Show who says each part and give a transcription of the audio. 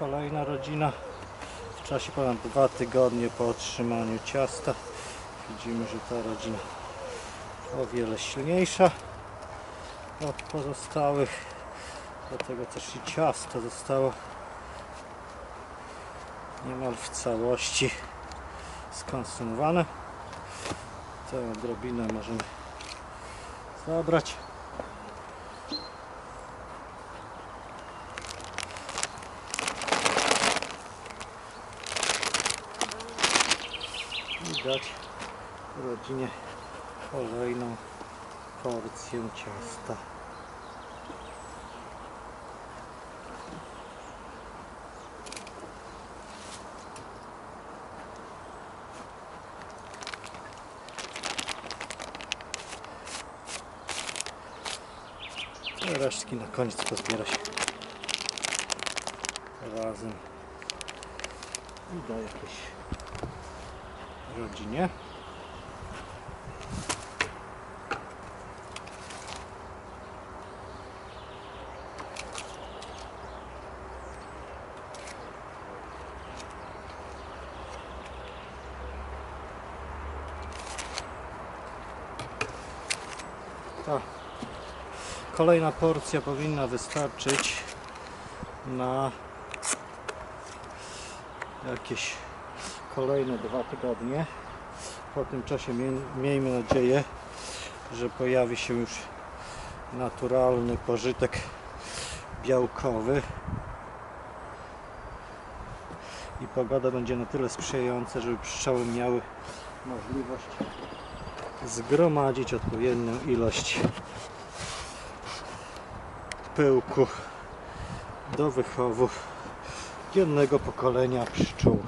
Speaker 1: Kolejna rodzina. W czasie ponad dwa tygodnie po otrzymaniu ciasta widzimy, że ta rodzina o wiele silniejsza od pozostałych. Dlatego też i ciasto zostało niemal w całości skonsumowane. Tę odrobinę możemy zabrać. I dać rodzinie kolejną porcję ciasta. Resztki na koniec pozbiera się razem i da jakieś rodzinie. Ta kolejna porcja powinna wystarczyć na jakieś kolejne dwa tygodnie. Po tym czasie mie- miejmy nadzieję, że pojawi się już naturalny pożytek białkowy i pogoda będzie na tyle sprzyjająca, żeby pszczoły miały możliwość zgromadzić odpowiednią ilość pyłku do wychowu jednego pokolenia pszczół.